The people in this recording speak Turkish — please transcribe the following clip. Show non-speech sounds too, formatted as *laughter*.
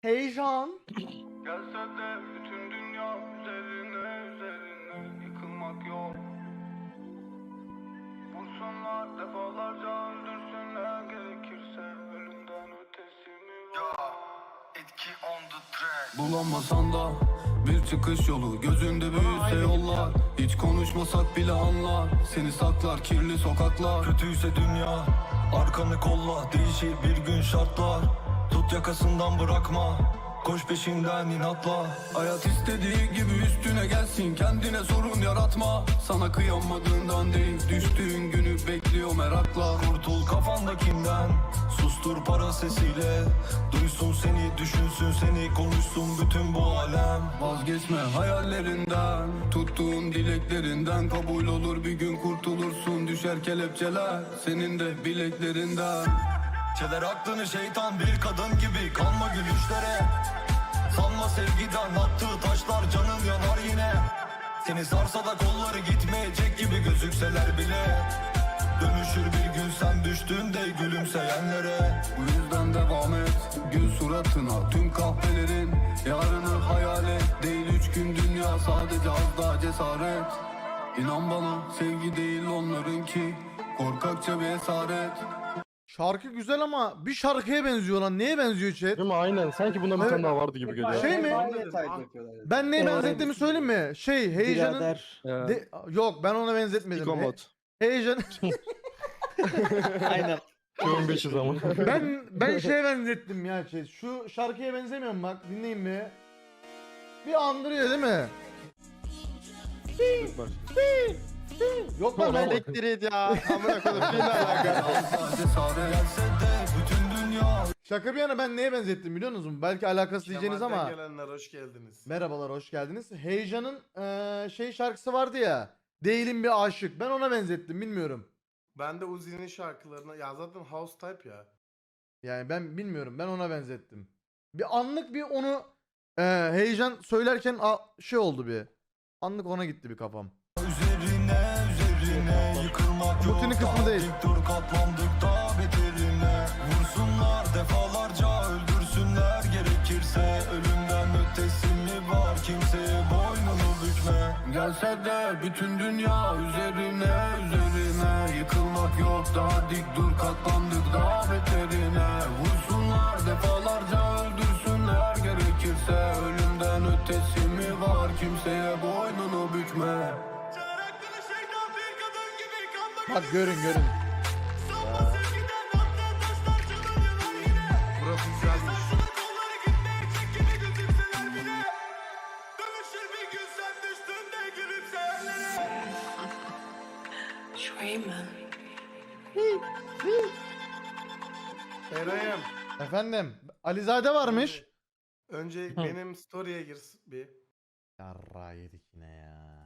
Heyecan. Gelse de bütün dünya üzerine üzerine yıkılmak yok. Vursunlar defalarca öldürsünler gerekirse ölümden ötesi mi var? etki on the track. Bulamasan da bir çıkış yolu Gözünde büyüse yollar. Hiç konuşmasak bile anlar Seni saklar kirli sokaklar. Kötüyse dünya Arkanı kolla Değişir bir gün şartlar Tut yakasından bırakma. Koş peşinden inatla. Hayat istediği gibi üstüne gelsin. Kendine sorun yaratma. Sana kıyamadığından değil Düştüğün günü bekliyor merakla. Kurtul kafandakinden Sustur para sesiyle. Duysun seni düşünsün seni Konuşsun bütün bu alem. Vazgeçme hayallerinden Tuttuğun dileklerinden. Kabul olur bir gün kurtulursun. Düşer kelepçeler Senin de bileklerinden Çeler aklını şeytan bir kadın gibi Kalma gülüşlere. Sanma sevgiden attığı taşlar canın yanar yine. Seni sarsa da kolları gitmeyecek gibi gözükseler bile. Dönüşür bir gün sen düştüğünde gülümseyenlere. Bu yüzden devam et gül suratına. Tüm kahvelerin yarını hayal et. Değil üç gün dünya sadece az daha cesaret. İnan bana sevgi değil onlarınki. Korkakça bir esaret Şarkı güzel ama bir şarkıya benziyor lan. Neye benziyor chat? Değil mi? Aynen. Sanki bundan bir Evet. tane daha vardı gibi geliyor. Şey mi? Ben neye benzettiğimi söyleyeyim mi? Şey heyecanın... Birader. De- yok ben ona benzetmedim. He- heyecan... *laughs* Aynen. 1500 ama. ben ben şeye benzettim ya chat. Şu şarkıya benzemiyor mu bak dinleyin bir. Bir andırıyor değil mi? Yok lan ben Elektriği ya. Amına alaka. Şaka bir yana ben neye benzettim biliyor musunuz? Belki alakası diyeceğiniz ama. gelenler hoş geldiniz. Merhabalar hoş geldiniz. Heyecan'ın eee, şey şarkısı vardı ya. Değilim bir aşık. Ben ona benzettim bilmiyorum. Ben de Uzi'nin şarkılarına ya zaten house type ya. Yani ben bilmiyorum. Ben ona benzettim. Bir anlık bir onu eee, heyecan söylerken a- şey oldu bir. Anlık ona gitti bir kafam. Mutini kısmı değil. dur katlandık daha beterine. Vursunlar defalarca öldürsünler gerekirse. Ölümden ötesi mi var kimseye boynunu bükme. Gelse de bütün dünya üzerine üzerine. Yıkılmak yok daha dik dur katlandık daha beterine. Vursunlar defalarca öldürsünler gerekirse. Ölümden ötesi mi var kimseye boynunu bükme Bak görün görün. Burası güzelmiş. Eray'ım Efendim Alizade varmış. önce benim story'e gir bir. Yarra yedik yine ya.